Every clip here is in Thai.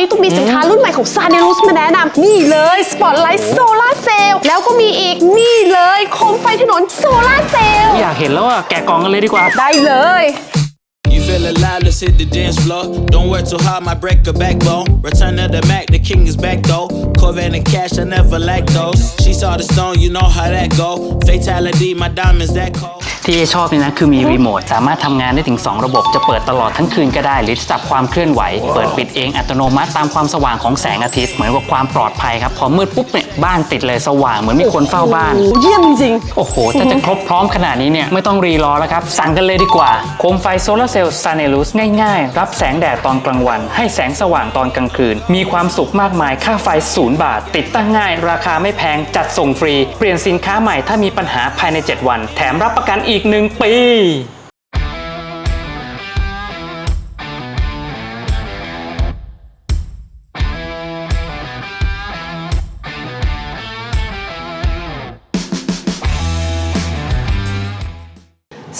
นี้ตุ้มมีสินค้ารุ่นใหม่ของซาเนลุสมาแนะนำนี่เลยสปอตไลท์โซลาเซลล์แล้วก็มีอีกนี่เลยโคมไฟถนนโซลาเซลล์อยากเห็นแล้วอะแกะกล่องกันเลยดีกว่า ได้เลย You feel alive, let's hit the dance floor. Don't work too hard, might break a backbone. Return of the Mac, the king is back though. Corvette and cash, I never lack those. She saw the stone, you know how that go. Fatality, my diamonds that cold. ที่เอชอบนี่นะคือมีรีโมทสามารถทำงานได้ถึง 2 ระบบจะเปิดตลอดทั้งคืนก็ได้ หรือจับความเคลื่อนไหว เปิดปิดเองอัตโนมัติตามความสว่างของแสงอาทิตย์เหมือนกับความปลอดภัยครับพอมืดปุ๊บเนี่ยบ้านติดเลยสว่างเหมือนมีคนเฝ้าบ้าน โอ้เยี่ยมจริง โอ้โห ถ้าจะครบพร้อมขนาดนี้เนี่ย ไม่ต้องรีรอแล้วครับ สั่งกันเลยดีกว่า โคมไฟโซลาร์เซลล์ซาเนลุสง่ายๆ รับแสงแดดตอนกลางวัน ให้แสงสว่างตอนกลางคืน มีความสุขมากมายค่าไฟศูนย์บาท ติดตั้งง่าย ราคาไม่แพงจัดส่งฟรี เปลี่ยนสินค้าใหม่ถ้ามีปัญหาภายใน 7 วัน แถมรับประกันอีกหนึ่งปี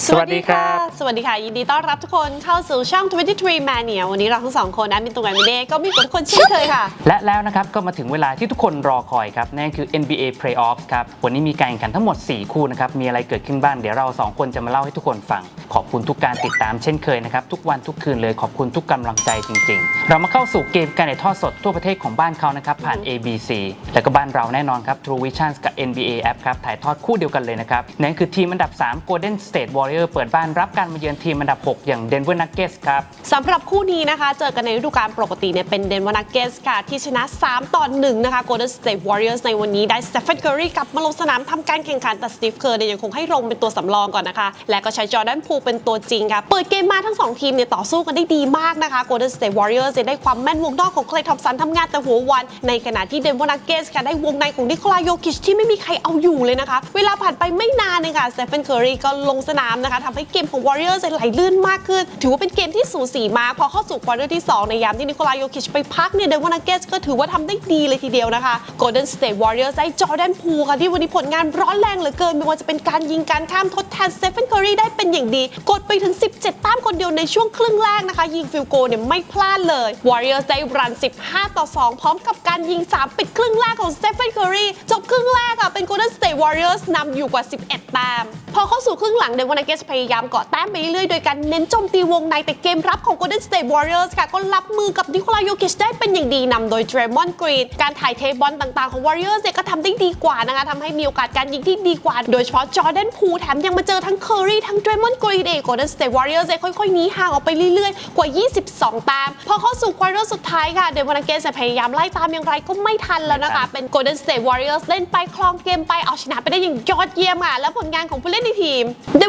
สวัสดีครับ สวัสดีค่ะ ยินดีต้อนรับทุกคนเข้าสู่ช่อง 23 Mania วันนี้เราทั้งสองคนแอดมินตรงแอดมินเดก็มีกับทุกคนเช่นเคยค่ะ และแล้วนะครับ ก็มาถึงเวลาที่ทุกคนรอคอยครับ นั่นคือ NBA Playoffs ครับ วันนี้มีการแข่งขันทั้งหมด 4 คู่นะครับ มีอะไรเกิดขึ้นบ้างเดี๋ยวเรา 2 คนจะมาเล่าให้ทุกคนฟัง ขอบคุณทุกการติดตามเช่นเคยนะครับ ทุกวันทุกคืนเลยขอบคุณทุกกำลังใจจริง ๆ เรามาเข้าสู่เกมการถ่ายทอดสดทั่วประเทศของบ้านเขานะครับผ่าน ABC แล้วก็บ้านเราแน่นอนครับ True Vision กับ NBA App ครับถ่ายทอดคู่เดียวกันเลยนะครับนั่นคือทีมอันดับ 3 Golden State Warrior เปิดบ้านรับการมาเยือนทีมอันดับ 6 อย่าง Denver Nuggets ครับสำหรับคู่นี้นะคะ เจอกันในฤดูกาลปกติเนี่ยเป็นเดนเวานักเกสค่ะ ที่ชนะ 3 ต่อ 1 นะคะ Golden State Warriors ในวันนี้ได้ Stephen Curry กลับมาลงสนามทำการแข่งขันแต่ Steve Kerr เนี่ยยังคงให้ลงเป็นตัวสำรองก่อนนะคะ และก็ใช้จอร์แดนพูเป็นตัวจริงค่ะเปิดเกมมาทั้ง 2 ทีมเนี่ยต่อสู้กันได้ดีมากนะคะ Golden State Warriors เนี่ยได้ความแม่นวงนอกของ Klay Thompson ทำงานแต่หัววัน ในขณะที่เดนเวานักเกสค่ะได้วงในของนิโคลาโยคิชที่ไม่มีใครเอาอยู่เลยนะคะ เวลาผ่านไปไม่นานเองค่ะ Stephen Curry ก็ลงสนามนะคะทำให้เกมของ Warriors เนี่ยไหลลื่นมากขึ้น ถือว่าเป็นเกมที่สูสีมากพอเข้าสู่ควอเตอร์ที่ 2 ในยามที่นิโคลาโยคิชไปพักเนี่ยเดวานาเกสก็ถือว่าทำได้ดีเลยทีเดียวนะคะ Golden State Warriors ได้จอร์แดนพูค่ะที่วันนี้ผลงานร้อนแรงเหลือเกินไม่ว่าจะเป็นการยิงการข้ามทดแทนสเตฟ e นเคอรีได้เป็นอย่างดี กดไปถึง 17แต้มคนเดียวในช่วงครึ่งแรกนะคะ ยิงฟิลโกเนี่ยไม่พลาดเลย Warriors ได้รัน 15 ต่อ 2 พร้อมกับการยิง 3 ปิดครึ่งแรกของสเตฟ e นเคอรีจบครึ่งแรกค่ะเป็น Golden State Warriors นำอยู่กว่า 11แต้ม พอเข้าสู่ครึ่งหลังเดนวานาเกสพยายามเกาะแต้มไปเรื่อยๆ โดยการเน้นโจมตีวงในแต่เกมรับของ Golden State Warriors ค่ะ ก็รับมือกับนิโคลาโยคิชได้เป็นอย่างดีนำโดย Draymond Green การถ่ายเทบอลต่างๆของ Warriors เนี่ยก็ทำได้ดีกว่านะคะทำให้มีโอกาสการยิงที่ดีกว่า โดยเฉพาะ Jordan Poole แถมยังมาเจอทั้ง Curry ทั้ง Draymond Green เอง Golden State Warriors เนี่ยค่อยๆหนีห่างออกไปเรื่อยๆ กว่า 22 ตาม พอเข้าสู่ควอเตอร์สุดท้ายค่ะเดนวานาเกสพยายามไล่ตามอย่างไรก็ไม่ทันแล้วนะคะเป็น Golden State Warriors เล่นไปคลองเกมไปเอาชนะไปได้อย่างยอดเยี่ยมค่ะและผลงานของผู้เล่นในทีมเ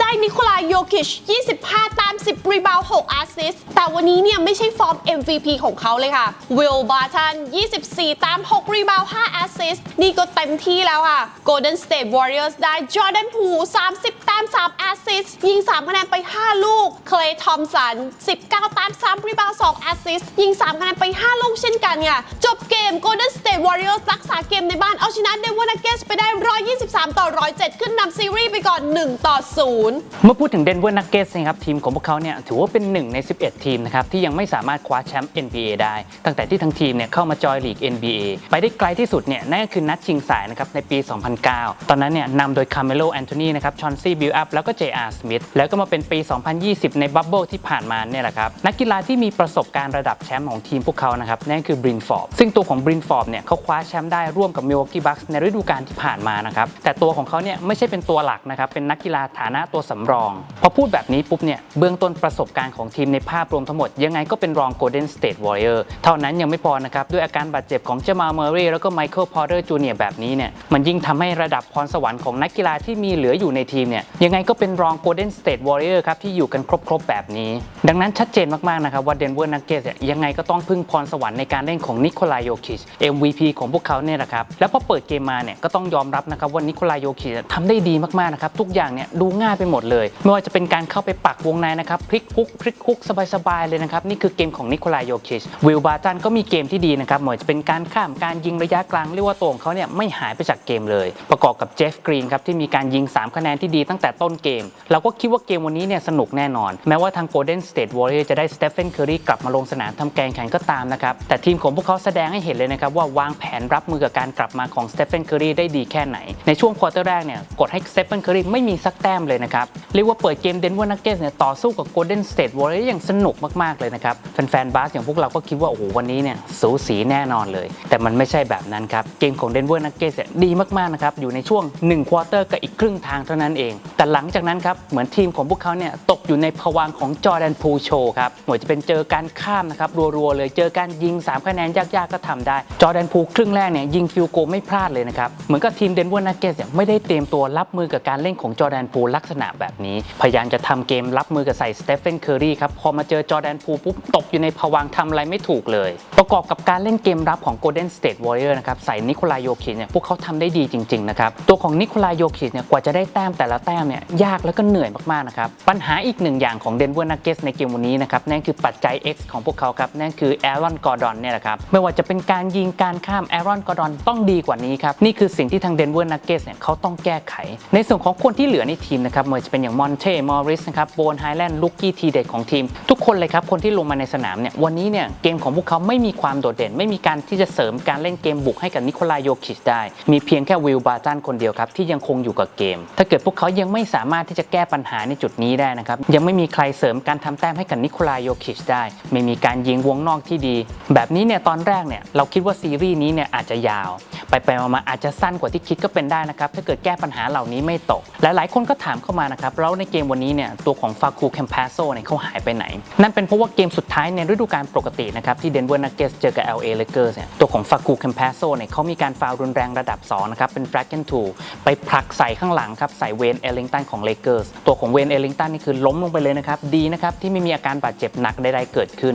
ได้นิโคลาโยคิช 25ตาม10 รีบาว6แอสซิสแต่วันนี้เนี่ยไม่ใช่ฟอร์ม MVP ของเขาเลยค่ะ Will Barton 24ตาม6 รีบาว5แอสซิสนี่ก็เต็มที่แล้วค่ะ Golden State Warriors ได้ Jordan Poole 30ตาม3 แอสซิสยิง 3 คะแนนไป 5 ลูก Clay Thompson 19ตาม3 รีบาว2แอสซิสยิง 3 คะแนนไป 5 ลูกเช่นกันค่ะ จบเกม Golden State Warriors รักษาเกมในบ้านเอาชนะ Denver Nuggets ไปได้ 123 ต่อ 107 ขึ้นนำซีรีส์ไปก่อน 1 ต่อ 0เมื่อพูดถึง Denver Nuggets นะครับทีมของพวกเขาเนี่ยถือว่าเป็นหนึ่งใน 11 ทีมนะครับที่ยังไม่สามารถคว้าแชมป์ NBA ได้ ตั้งแต่ที่ทั้งทีมเนี่ยเข้ามาจอยลีก NBA ไปได้ไกลที่สุดเนี่ยนั่นก็คือนัดชิงสายนะครับในปี 2009 ตอนนั้นเนี่ยนำโดย Carmelo Anthony นะครับชอนซี่บิลอัพแล้วก็ J.R. Smith แล้วก็มาเป็นปี 2020 ในบับเบิลที่ผ่านมาเนี่ยแหละครับนักกีฬาที่มีประสบการณ์ระดับแชมป์ของทีมพวกเขานะครับนั่นคือบรินฟอร์ดซึ่งตัวของบรินฟอร์ดเนี่ยเขาคว้าแชมป์ได้ร่วมกับ Milwaukee Bucks ในฤดูกาลที่ผ่านมานะครับแต่ตัวของเขาเนี่ยไม่ใช่เป็นตัวหลักนะครับเป็นนักกีฬาฐานะตัวสำรอง พอพูดแบบนี้ปุ๊บเนี่ยเบื้องต้นประสบการณ์ของทีมในภาพรวมทั้งหมด ยังไงก็เป็นรอง Golden State Warrior เท่านั้นยังไม่พอนะครับ ด้วยอาการบาดเจ็บของเจมาเมอร์รีแล้วก็ไมเคิลพอร์เตอร์จูเนียแบบนี้เนี่ยมันยิ่งทำให้ระดับพรสวรรค์ของนักกีฬาที่มีเหลืออยู่ในทีมเนี่ยยังไงก็เป็นรอง Golden State Warrior ครับที่อยู่กันครบๆแบบนี้ ดังนั้นชัดเจนมากๆนะครับว่า Denver Nuggets เนี่ยยังไงก็ต้องพึ่งพรสวรรค์ในการเล่นของนิโคลายโยคิช MVP ของพวกเขาเนี่ยแหละครับแล้วพอเปิดเกมมาเนี่ยก็ต้องยอมรับนะครับว่านิโคลาโยคิชทำได้ดีมากๆนะครับทุกอย่างเนี่ยดูง่ายไปหมดเลยไม่ว่าจะเป็นการเข้าไปปักวงในนะครับพลิกคุกพลิกคุกสบายๆเลยนะครับนี่คือเกมของนิโคลายโยคิชวิลบาจันก็มีเกมที่ดีนะครับไม่ว่าจะเป็นการข้ามการยิงระยะกลางเรียกว่าตัวของเขาเนี่ยไม่หายไปจากเกมเลย ประกอบกับเจฟกรีนครับที่มีการยิง 3 คะแนนที่ดีตั้งแต่ต้นเกม เราก็คิดว่าเกมวันนี้เนี่ยสนุกแน่นอน แม้ว่าทาง Golden State Warriors จะได้สเตฟ h นเคอรีกลับมาลงสนามทำแกงแข่งก็ตามนะครับแต่ทีมของพวกเขาแสดงให้เห็นเลยนะครับว่าวางแผนรับมือกับการกลับมาของสเตฟ n นเคอรีได้ดีแค่ไหนในช่วงควอเตอร์แรกเนี่ยกดให้สเตฟ n นเคอรีไม่มีสักแต้มเลยนะครับเรียกว่าเปิดเกมเดนเวอร์นักเก็ตเนี่ยต่อสู้กับโกลเด้นสเตเดอร์วอร์อย่างสนุกมาก ๆ เลยนะครับ แฟนๆบาสอย่างพวกเราก็คิดว่า โอ้โห วันนี้เนี่ยสูสีแน่นอนเลย แต่มันไม่ใช่แบบนั้นครับ เกมของเดนเวอร์นักเก็ตเนี่ยดีมาก ๆ นะครับ อยู่ในช่วง1ควอเตอร์กับอีกครึ่งทางเท่านั้นเอง แต่หลังจากนั้นครับเหมือนทีมของพวกเขาเนี่ยตก อยู่ในภวังของจอร์แดนพูโชครับหมวยจะเป็นเจอการข้ามนะครับรัวๆเลยเจอการยิง 3 คะแนนยากๆก็ทำได้ จอร์แดนพูครึ่งแรกเนี่ยยิงฟิลโกไม่พลาดเลยนะครับเหมือนกับทีมเดนเวอร์นักเก็ตเนี่ยไม่ได้เตรียมตัวรับมือกับการเล่นของจอร์แดนพูลักษณะแบบนี้ พยายามจะทำเกมรับมือกับใส่สเตฟ n นเคอรีครับพอมาเจอจอร์แดนพูปุ๊บตกอยู่ในภวังค์ทำอะไรไม่ถูกเลย ประกอบกับการเล่นเกมรับของ Golden State Warrior นะครับใส่นิโคลายโยคิชเนี่ยพวกเขาทำได้ดีจริงๆนะครับตัวของนิโคลายโยคิชเนี่ยกว่าจะได้แต้มแต่ละแต้มเนี่ยยากแล้วก็เหนื่อยมากๆนะครับปัญหาอีกหนึ่งอย่างของ Denver Nuggets ในเกมวันนี้นะครับนั่นคือปัจจัย X ของพวกเขาครับนั่นคือแอรอนกอร์ดอนเนี่ยแหละครับไม่ว่าจะเป็นการยิงการข้ามแอรอนกอร์ดอนต้องดีกว่านี้ครับนี่คือสิ่งที่ทาง Denver Nuggets เนี่ยเขาต้องแก้ไข ในส่วนของคนที่เหลือในทีมนะครับไม่ว่าจะเป็นอย่างมอนเทมอริสนะครับโบนไฮแลนด์ลูกี้ทีเด็ดของทีม ทุกคนเลยครับคนที่ลงมาในสนามเนี่ยวันนี้เนี่ยเกมของพวกเขาไม่มีความโดดเด่น ไม่มีการที่จะเสริมการเล่นเกมบุกให้กับนิโคลายโยคิชได้ มีเพียงแค่วิลบาจันคนเดียวครับที่ยังคงอยู่กับเกม ถ้าเกิดพวกเขายังไม่สามารถที่จะแก้ปัญหาในจุดนี้ได้นะครับยังไม่มีใครเสริมการทำแต้มให้กับนิโคลายโยคิชได้ ไม่มีการยิงวงนอกที่ดี แบบนี้เนี่ยตอนแรกเนี่ยเราคิดว่าซีรีส์นี้เนี่ยอาจจะยาว ไปไปมาอาจจะสั้นกว่าที่คิดก็เป็นได้นะครับ ถ้าเกิดแก้ปัญหาเหล่านี้ไม่ตก หลายๆคนก็ถามเข้ามานะครับแล้วในเกมวันนี้เนี่ยตัวของฟาคูแคมปาโซเนี่ยเขาหายไปไหน นั่นเป็นเพราะว่าเกมสุดท้ายในฤดูกาลปกตินะครับที่เดนเวอร์นักเกสเจอกับ LA Lakers เนี่ยตัวของฟาคูแคมปาโซเนี่ยเขามีการฟาวล์รุนแรงระดับ2นะครับเป็น flag and two ไปผลักใส่ข้างหลังครับใส่เวนเอลิงตันของ Lakers ตัวของเวนเอลิงตันนี่คือลมลงไปเลยนะครับ ดีนะครับที่ไม่มีอาการบาดเจ็บหนักใดๆเกิดขึ้น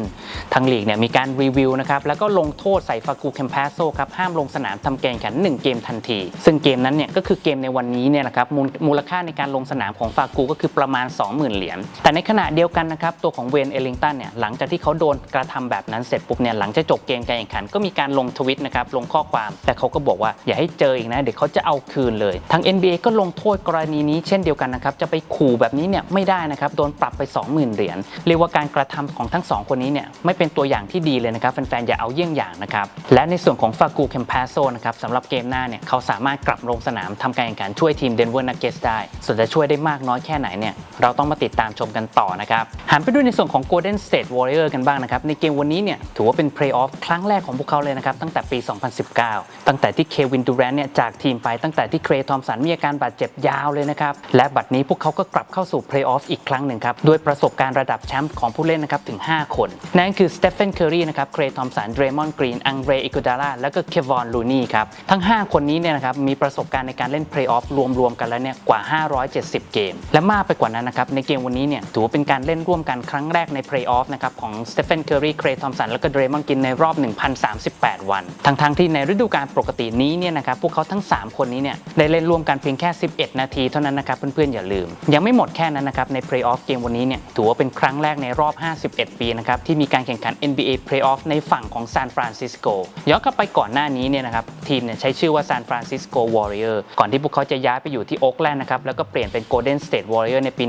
ทางลีกเนี่ยมีการรีวิวนะครับแล้วก็ลงโทษใส่ฟากูแคมปาโซครับห้ามลงสนามทำแกงขัน1เกมทันที ซึ่งเกมนั้นเนี่ยก็คือเกมในวันนี้เนี่ยนะครับมูลมูลค่าในการลงสนามของฟากูก็คือประมาณ 20,000 เหรียญแต่ในขณะเดียวกันนะครับตัวของเวนเอลิงตันเนี่ยหลังจากที่เขาโดนกระทำแบบนั้นเสร็จปุ๊บเนี่ยหลังจากจบเกมการแข่งขันก็มีการลงทวิตนะครับลงข้อความ แต่เขาก็บอกว่าอย่าให้เจออีกนะเดี๋ยวเขาจะเอาคืนเลยทาง NBA ก็ลงโทษกรณีนี้เช่นเดียวกันนะครับจะไปขู่แบบนี้เนี่ยไม่ได้นะครับโดนปรับไป 20,000 เหรียญเรียกว่าการกระทำของทั้งสองคนนี้เนี่ยไม่เป็นตัวอย่างที่ดีเลยนะครับแฟนๆ อย่าเอาเยี่ยงอย่างนะครับและในส่วนของฟากูแคมปาโซนะครับสำหรับเกมหน้าเนี่ยเขาสามารถกลับลงสนามทำการแข่งขันช่วยทีมเดนเวอร์นักเกสได้ ส่วนจะช่วยได้มากน้อยแค่ไหนเนี่ยเราต้องมาติดตามชมกันต่อนะครับหันไปดูในส่วนของ Golden State Warrior กันบ้างนะครับในเกมวันนี้เนี่ยถือว่าเป็นเพลย์ออฟครั้งแรกของพวกเขาเลยนะครับตั้งแต่ปี 2019 ตั้งแต่ที่เควินดูแรนเนี่ยจากทีมไปตั้งแต่ที่เครย์ทอมสันมีอาการบาดเจ็บยาวเลยนะครับและบัดนี้พวกเขาก็กลับเข้าสู่เพลย์ออฟอีกครั้งหนึ่งครับด้วยประสบการณ์ระดับแชมป์ของผู้เล่นนะครับถึง 5 คน นั่นคือสเตฟ h นเคอรีนะครับเครย์ทอมสันเดรมอนกรีนอังเรอิกุดาร่าแล้วก็เควอนลูนี่ครับทั้ง 5 คนนี้เนี่ยนะครับมีประสบการณ์ในการเล่นเพลย์ออฟรวมๆกันแล้วเนี่ยกว่า 570 เกม และมากไปกว่านั้นนะครับในเกมวันนี้เนี่ยถือว่าเป็นการเล่นร่วมกันครั้งแรกในเพลย์ออฟนะครับของสเตฟ h นเคอรีเครย์ทอมสันแล้วก็เดรมอนกรีนในรอบ 1,038 วัน ทั้งๆที่ในฤดูกาลปกตินี้เนี่ยนะครับพวกเขาทั้ง 3 คนนี้เนี่ยได้เล่นร่วมกันเพียงแค่ 11 นาทีเท่านั้นนะครับเพื่อนๆอย่าลืม ยังไม่หมดแค่นั้นนะครับในเพลย์ออฟเกมวันนี้เนี่ยถือว่าเป็นครั้งแรกในรอบ 51 ปีนะครับที่มีการแข่งขัน NBA Playoff ในฝั่งของซานฟรานซิสโกย้อนกลับไปก่อนหน้านี้เนี่ยนะครับทีมเนี่ยใช้ชื่อว่าซานฟรานซิสโกวอริเออร์ก่อนที่พวกเขาจะย้ายไปอยู่ที่โอ๊กแลนด์นะครับแล้วก็เปลี่ยนเป็นโกลเด้นสเตทวอริเออร์ในปี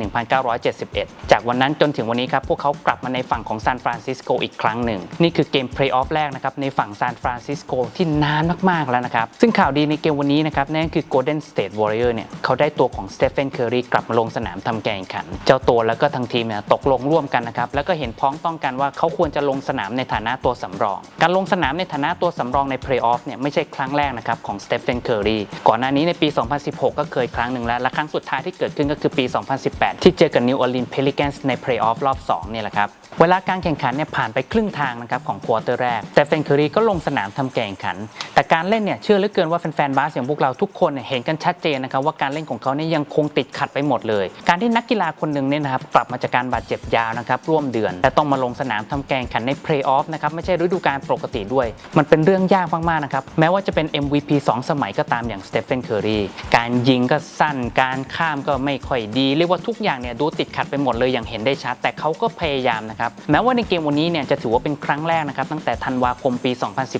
1971 จากวันนั้นจนถึงวันนี้ครับพวกเขากลับมาในฝั่งของซานฟรานซิสโกอีกครั้งหนึ่งนี่คือเกมเพลย์ออฟแรกนะครับในฝั่งซานฟรานซิสโกที่นานมากๆแล้วนะครับซึ่งข่าวดีในเกมวันนี้นะครับนั่นคือ Golden State Warrior เนี่ยเขาได้ตัวของสเตฟนเคอรีกลับมาลงสนามทำการแข่งขันเจ้าตัวแล้วก็ทางทีมเนี่ยตกลงร่วมกันนะครับแล้วก็เห็นพ้องต้องกันว่าเขาควรจะลงสนามในฐานะตัวสำรอง การลงสนามในฐานะตัวสำรองในเพลย์ออฟเนี่ยไม่ใช่ครั้งแรกนะครับของสเตฟ h นเคอรีก่อนหน้านี้ในปี 2016 ก็เคยครั้งหนึ่งแล้วและครั้งสุดท้ายที่เกิดขึ้นก็คือปี 2018 ที่เจอกับ New Orleans Pelicans ในเพลย์ออฟรอบ2เนี่ยแหละครับเวลาการแข่งขันเนี่ยผ่านไปครึ่งทางนะครับของควอเตอร์แรกสเตฟ h นเคอรีก็ลงสนามทำกาแข่งขัน แต่การเล่นเนี่ยเชื่อเหลือเกินว่าแฟนๆบาสอย่างพวกเราทุกคนเนี่ยเห็นกันชัดเจนนะครับว่าการเล่นของเขาเนี่ยยังคงติดขัดไปหมดเลย การที่นักกีฬาคนหนึ่งเนี่ยนะครับกลับมาจากการบาดเจ็บยาวนะครับร่วมเดือน และต้องมาลงสนามทำแกงขันในเพลย์ออฟนะครับไม่ใช่ฤดูกาลปกติด้วย มันเป็นเรื่องยากมากๆนะครับแม้ว่าจะเป็น MVP 2 สมัยก็ตามอย่างสเตฟ h นเคอรีการยิงก็สั้นการข้ามก็ไม่ค่อยดี เรียกว่าทุกอย่างเนี่ยดูติดขัดไปหมดเลยอย่างเห็นได้ชัด แต่เขาก็พยายามนะครับแม้ว่าในเกมวันนี้เนี่ยจะถือว่าเป็นครั้งแรกนะครับตั้งแต่ธันวาคมปี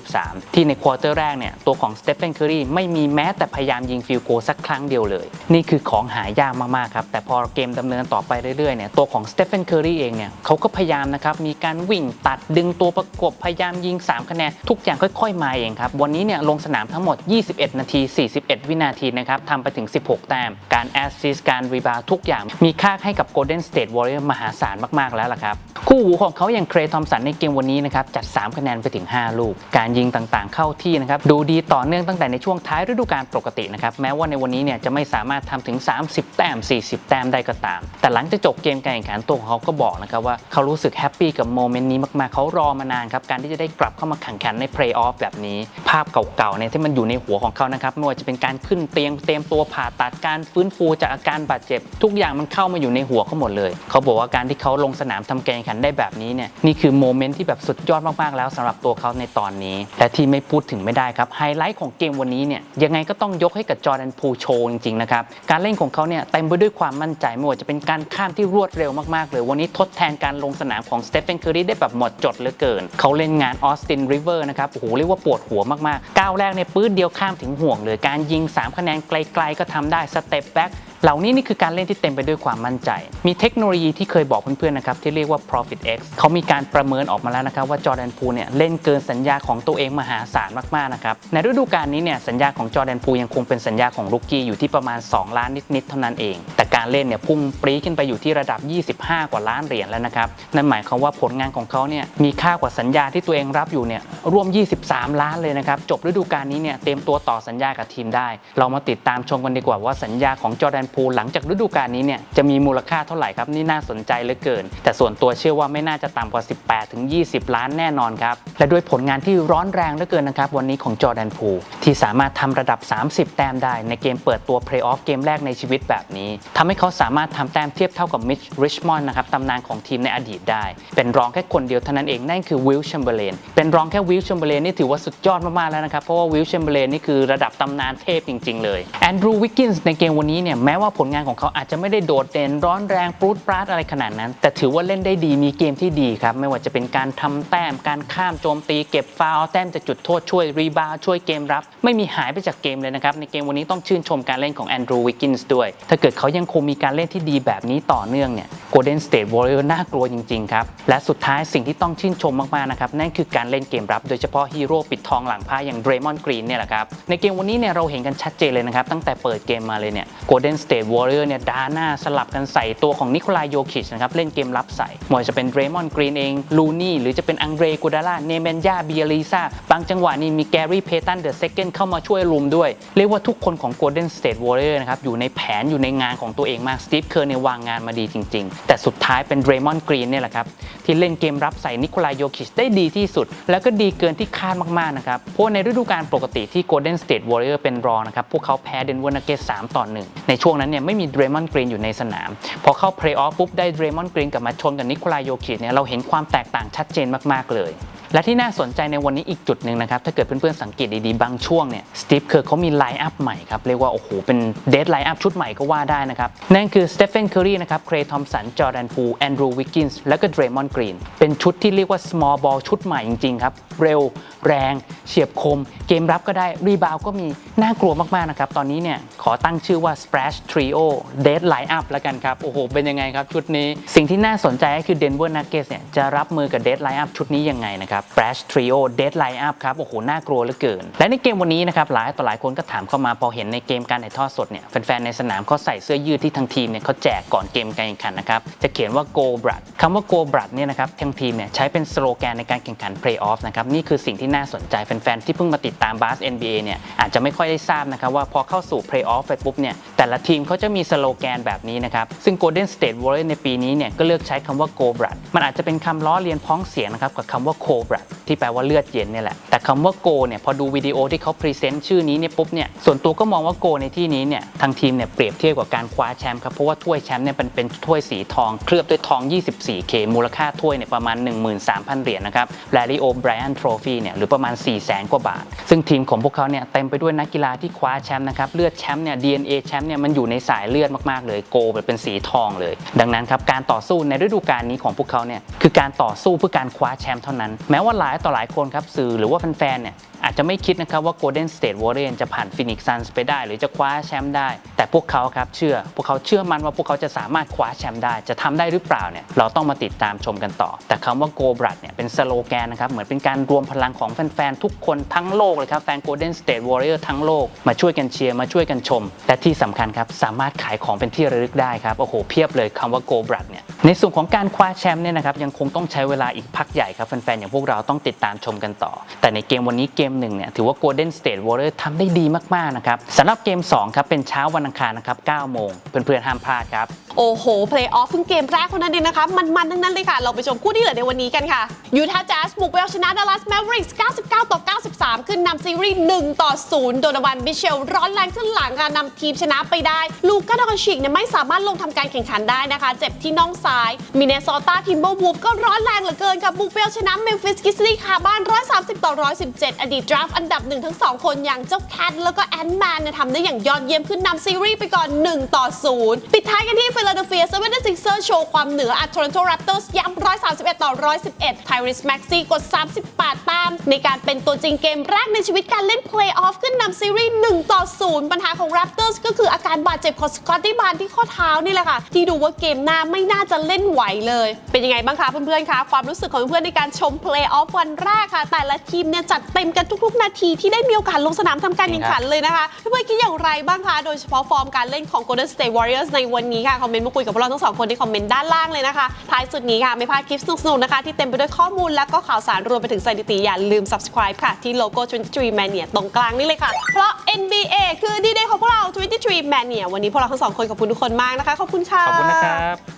2013 ที่ในควอเตอร์แรกเนี่ยตัวของสเตฟ h นเคอรีไม่มีแม้แต่พยายามยิงฟิลโกสักครั้งเดียวเลย นี่คือของหายากมากๆครับแต่พอเกมดำเนินต่อไปเรื่อยๆเนี่ยตัวของสเตฟ h นเคอรีเองเนี่ยเขาก็พยายามนะครับมีการวิ่งตัดดึงตัวประกบพยายามยิง 3 คะแนน ทุกอย่างค่อยๆ มาเองครับ วันนี้เนี่ยลงสนามทั้งหมด 21 นาที 41 วินาทีนะครับทำไปถึง 16 แต้ม การแอสซิสการรีบาวทุกอย่าง มีค่าให้กับ Golden State Warriors มหาศาลมากๆแล้วล่ะครับ คู่หูของเขาอย่างเครทอมสันในเกมวันนี้นะครับจัด 3 คะแนนไปถึง 5 ลูก การยิงต่างๆ เข้าที่นะครับดูดีต่อเนื่องตั้งแต่ในช่วงท้ายฤดูกาลปกตินะครับแม้ว่าในวันนี้เนี่ยจะไม่สามารถทำถึง 30 แต้ม 40 แต้มได้ก็ตาม แต่หลังจากจบเกมการแข่งขันตัวของเขาก็บอกนะครับว่าเขารู้สึกแฮปปี้กับโมเมนต์นี้มากๆ เขารอมานานครับ การที่จะได้กลับเข้ามาแข่งขันในเพลย์ออฟแบบนี้ ภาพเก่าๆเนี่ยที่มันอยู่ในหัวของเขานะครับไม่ว่าจะเป็นการขึ้นเตียงเตรียมตัวผ่าตัดการฟื้นฟูจากอาการบาดเจ็บ ทุกอย่างมันเข้ามาอยู่ในหัวเขาหมดเลย เขาบอกว่าการที่เขาลงสนามทำการแข่งขันได้แบบนี้เนี่ยนี่คือโมเมนต์ที่แบบสุดยอดมากๆแล้วสำหรับตัวเขาในตอนนี้ และที่ไม่พูดถึงไม่ได้ครับไฮไลท์ของเกมวันนี้เนี่ยยังไงก็ต้องยกให้กับจอร์แดนพูโชจริงๆนะครับการเล่นของเขาเนี่ยเต็มไปด้วยความมั่นใจไม่ว่าจะเป็นการข้ามที่รวดเร็วมากๆเลย วันนี้ทดแทนการลงสนามของสเตฟ h นเคอรีได้แบบหมดจดเหลือเกิน เขาเล่นงานออสตินริเวอร์นะครับ โอ้โห เรียกว่าปวดหัวมากๆ ก้าวแรกในปื้ดเดียวข้ามถึงห่วงเลย การยิง 3 คะแนนไกลๆก็ทำได้สเต็ปแบ็ก เหล่านี้นี่คือการเล่นที่เต็มไปด้วยความมั่นใจ มีเทคโนโลยีที่เคยบอกเพื่อนๆนะครับที่เรียกว่า profit x เขามีการประเมินออกมาแล้วนะครับว่าจอแดนพูเนี่ยเล่นเกินสัญญาของตัวเองมหาศาลมากๆนะครับในฤดูกาลนี้เนี่ยสัญญาของจอแดนพูยังคงเป็นสัญญาของลูกกี้อยู่ที่ประมาณ 2 ล้านนิดๆเท่านั้นเอง แต่การเล่นเนี่ยพุ่งปรีขึ้นไปอยู่ที่ระดับ 25 กว่าล้านเหรียญแล้วนะครับนั่นหมายความว่าผลงานของเขาเนี่ยมีค่ากว่าสัญญาที่ตัวเองรับอยู่เนี่ยรวม 23 ล้านเลยนะครับจบฤดูกาลนี้เนี่ยเตรียมตัวต่อสัญญากับทีมได้ เรามาติดตามชมกันดีกว่าว่าสัญญาของจอแดนพูหลังจากฤดูกาลนี้เนี่ยจะมีมูลค่าเท่าไหร่ครับนี่น่าสนใจเหลือเกิน แต่ส่วนตัวเชื่อว่าไม่น่าจะต่ำกว่า 18ถึง20 ล้านแน่นอนครับ และด้วยผลงานที่ร้อนแรงเหลือเกินนะครับวันนี้ของจอแดนพูที่สามารถทำระดับ 30 แต้มได้ ในเกมเปิดตัวเพลย์ออฟเกมแรกในชีวิตแบบนี้ทำให้เขาสามารถทำแต้มเทียบเท่ากับมิชริชมอนด์นะครับตำนานของทีมในอดีตได้ เป็นรองแค่คนเดียวเท่านั้นเองนั่นคือวิลแชมเบอร์เลนเป็นรองแค่วิลแชมเบอร์เลนนี่ถือว่าสุดยอดมากๆแล้วนะครับเพราะว่าวิลแชมเบอร์เลนนี่คือระดับตำนานเทพจริง ๆ เลยแอนดรูว์วิกกินส์ในเกมวันนี้เนี่ยแม้ว่าผลงานของเขาอาจจะไม่ได้โดดเด่นร้อนแรงปรูดปราดอะไรขนาดนั้น แต่ถือว่าเล่นได้ดีมีเกมที่ดีครับ ไม่ว่าจะเป็นการทำแต้ม การข้ามโจมตี เก็บฟาวแต้มจากจุดโทษช่วยรีบาวช่วยเกมรับ ไม่มีหายไปจากเกมเลยนะครับ ในเกมวันนี้ต้องชื่นชมการเล่นของแอนดรูว์วิกกินส์ด้วย ถ้าเกิดเขายังคงมีการเล่นที่ดีแบบนี้ต่อเนื่องเนี่ยโกลเด้นสเตทวอริเออร์น่ากลัวจริงๆครับและสุดท้ายสิ่งที่ต้องชื่นชมมากๆนะครับนั่นคือการเล่นเกมรับ โดยเฉพาะฮีโร่ปิดทองหลังผ้าอย่างเดรมอนกรีนเนี่ยแหละครับในเกมวันนี้เนี่ยเราเห็นกันชัดเจนเลยนะครับตั้งแต่เปิดเกมมาเลยเนี่ยโกลเด้นสเตทวอริเออร์เนี่ยดาหน้าสลับกันใส่ตัวของนิโคลายโยคิชนะครับเล่นเกมรับใส่ไม่ว่าจะเป็นเดรมอนกรีนเองลูนี่หรือจะเป็นอังเดรกูดาล่าเนเมนยาเบียริซาบางจังหวะนี่มีแกรี่เพตันเดอะเซคเกนเข้ามาช่วยรุมด้วย เรียกว่าทุกคนของ Golden State Warrior นะครับอยู่ในแผนอยู่ในงานของตัวเองมากสตีฟเคอร์ในยวางงานมาดีจริง ๆ แต่สุดท้ายเป็นเดรมอนกรีนเนี่ยแหละครับที่เล่นเกมรับใส่นิโคลายโยคิชได้ดีที่สุด แล้วก็ดีเกินที่คาดมากๆนะครับเพราะในฤดูกาลปกติที่ Golden State Warrior เป็นรองนะครับพวกเขาแพ้เดนเวอร์นักเก็ต3ต่อ1ในช่วงนั้นเนี่ยไม่มีเดรมอนกรีนอยู่ในสนาม พอเข้าเพลย์ออฟปุ๊บได้เดรมอนกรีนกลับมาชนกับนิโคลายโยคิชเนี่ยเราเห็นความแตกต่างชัดเจนมากๆเลยและที่น่าสนใจในวันนี้อีกจุดหนึ่งนะครับ ถ้าเกิดเพื่อนๆสังเกตดีๆ บางช่วงเนี่ยสตีฟเคอร์เขามีไลน์อัพใหม่ครับ เรียกว่า โอ้โห เป็นเดทไลน์อัพชุดใหม่ก็ว่าได้นะครับ นั่นคือสเตฟ h นเคอรีนะครับ เครย์ทอมสัน จอร์แดนพูแอนดรูว์วิกกินส์และก็เดรมอนกรีนเป็นชุดที่เรียกว่า small ball ชุดใหม่จริงๆครับ เร็ว แรง เฉียบคม เกมรับก็ได้ รีบาวก็มี น่ากลัวมากๆนะครับ ตอนนี้เนี่ย ขอตั้งชื่อว่า Splash Trio Dead Line Up แล้วกันครับ โอ้โห เป็นยังไงครับ ชุดนี้ สิ่งที่น่าสนใจก็คือ Denver Nuggets เนี่ย จะรับมือกับ Dead Line Up ชุดนี้ยังไงนะครับ Splash Trio Dead Line Up ครับ โอ้โห น่ากลัวเหลือเกิน และในเกมวันนี้นะครับหลายต่อหลายคนก็ถามเข้ามาพอเห็นในเกมการถ่ายทอดสดเนี่ยแฟนๆในสนามเขาใส่เสื้อยืดที่ทางทีมเนี่ยเขาแจกก่อนเกมการแข่งขันนะครับจะเขียนว่า Go Blood คำว่า Go Blood เนี่ยนะครับทางทีมเนี่ยใช้เป็นสโลแกนในการแข่งขัน Playoff นะครับนี่คือสิ่งที่น่าสนใจแฟนๆที่เพิ่งมาติดตามบาส NBA เนี่ยอาจจะไม่ค่อยได้ทราบนะครับว่าพอเข้าสู่เพลย์ออฟไปปุ๊บเนี่ย แต่ละทีมเขาจะมีสโลแกนแบบนี้นะครับ ซึ่ง Golden State Warriors ในปีนี้เนี่ยก็เลือกใช้คำว่า Go Blood มันอาจจะเป็นคำล้อเลียนพ้องเสียงนะครับกับคำว่า Cold Blood ที่แปลว่าเลือดเย็นเนี่ยแหละ แต่คำว่า go เนี่ยพอดูวิดีโอที่เขาพรีเซนต์ชื่อนี้เนี่ยปุ๊บเนี่ยส่วนตัวก็มองว่า go ในที่นี้เนี่ยทางทีมเนี่ยเปรียบเทียบกับการคว้าแชมป์ครับเพราะว่าถ้วยแชมป์เนี่ยเป็นเป็นถ้วยสีทองเคลือบด้วยทอง 24K มูลค่าถ้วยเนี่ยประมาณ 13,000 เหรียญนะครับ Larry O'Brien Trophy เนี่ยหรือประมาณ 400,000 กว่าบาท ซึ่งทีมของพวกเขาเนี่ยเต็มไปด้วยนักกีฬาที่คว้าแชมป์นะครับเลือดแชมป์เนี่ย DNA แชมป์เนี่ยมันอยู่ในสายเลือดมากๆเลยโกแบบเป็นสีทองเลย ดังนั้นครับการต่อสู้ในฤดูกาลนี้ของพวกเขาเนี่ยคือการต่อสู้เพื่อการคว้าแชมป์เท่านั้น แม้ว่าหลายต่อหลายคนครับสื่อหรือว่าแฟนๆเนี่ยอาจจะไม่คิดนะครับว่า Golden State Warriors จะผ่าน Phoenix Suns ไปได้ หรือจะคว้าแชมป์ได้ แต่พวกเขาครับเชื่อ พวกเขาเชื่อมั่นว่าพวกเขาจะสามารถคว้าแชมป์ได้ จะทำได้หรือเปล่าเนี่ยเราต้องมาติดตามชมกันต่อ แต่คำว่า Go b r a d เนี่ยเป็นสโลแกนนะครับเหมือนเป็นการรวมพลังของแฟนๆทุกคนทั้งโลกเลยครับแฟน Golden State Warriors ทั้งโลกมาช่วยกันเชียร์มาช่วยกันชม และที่สำคัญครับสามารถขายของเป็นที่ระลึกได้ครับโอ้โหเพียบเลยคำว่า Go b r a d เนี่ยในส่วนของการคว้าแชมป์เนี่ยนะครับยังคงต้องใช้เวลาอีกพักใหญ่ครับแฟนๆอย่างพวกเราต้องติดตามชมกันต่อ แต่ในเกมวันนี้เกมหนึ่งเนี่ยถือว่า Golden State Warriors ทำได้ดีมากๆนะครับสำหรับเกมสองครับเป็นเช้าวันอังคารนะครับ9โมงเพื่อนๆห้ามพลาดครับ โอ้โห เพลย์ออฟเพิ่งเกมแรกเท่านั้นเองนะคะ มันๆ ทั้งนั้นเลยค่ะ เราไปชมคู่ที่เหลือในวันนี้กันค่ะยูทาห์แจ๊สบุกไปเอาชนะดัลลัสแมวริกส์99 ต่อ 93 ขึ้นนำซีรีส์1ต่อ 0 โดนวันบิเชลร้อนแรงขึ้นหลังค่ะนำทีมชนะไปได้ ลูก้าดอนชิกเนี่ยไม่สามารถลงทำการแข่งขันได้นะคะ เจ็บที่น่องซ้ายมินเนโซตาทิมเบอร์วูฟก็ร้อนแรงเหลือเกินค่ะบุกไปเอาชนะเมมฟิสกิสลีย์คาบ้าน 130 ต่อ 117 อดีตดราฟต์อันดับหนึ่งทั้งสองคนอย่างเจ้าแคทแล้วก็แอนด์แมนเนี่ยทำได้อย่างยอดเยี่ยมขึ้นนำซีรีส์ไปก่อน 1 ต่อ 0 ปิดท้ายกันที่ฟิลาเดลเฟียเซเว่นเดซิกเซอร์โชว์ความเหนืออัตโรนโตแรปเตอร์สย้ำ131 ต่อ 111ไทริสแม็กซี่กด 38ต้มในการเป็นตัวจริงเกมแรกในชีวิตการเล่นเพลย์ออฟขึ้นนำซีรีส์1ต่อ 0 ปัญหาของ Raptors ก็คืออาการบาดเจ็บของสกอตตี้บานที่ข้อเท้านี่แหละค่ะที่ดูว่าเกมหน้าไม่น่าจะเล่นไหวเลย เป็นยังไงบ้างคะเพื่อนๆคะความรู้สึกของเพื่อนในการชมเพลย์ออฟวันแรกค่ะ แต่ละทีมเนี่ยจัดเต็มกันทุก ๆ นาทีที่ได้มีโอกาสลงสนามทำการแข่งขันเลยนะคะเพื่อนๆคิดอย่างไรบ้างคะโดยเฉพาะฟอร์มการเล่นของ Golden State Warriors ในวันนี้ค่ะคอมเมนต์มาคุยกับพวกเราทั้งสองคนที่คอมเมนต์ด้านล่างเลยนะคะท้ายสุดนี้ค่ะไม่พลาดคลิปสนุกๆนะคะ ที่เต็มไปด้วยข้อมูลและก็ข่าวสารรวมไปถึงสถิติอย่าลืม subscribe ค่ะที่โลโก้ 23 Mania ตรงกลางนี่เลยค่ะ เพราะ NBA คือดีเดย์ของพวกเรา 23 Mania วันนี้พวกเราทั้งสองคนขอบคุณทุกคนมากนะคะ ขอบคุณค่ะ ขอบคุณนะครับ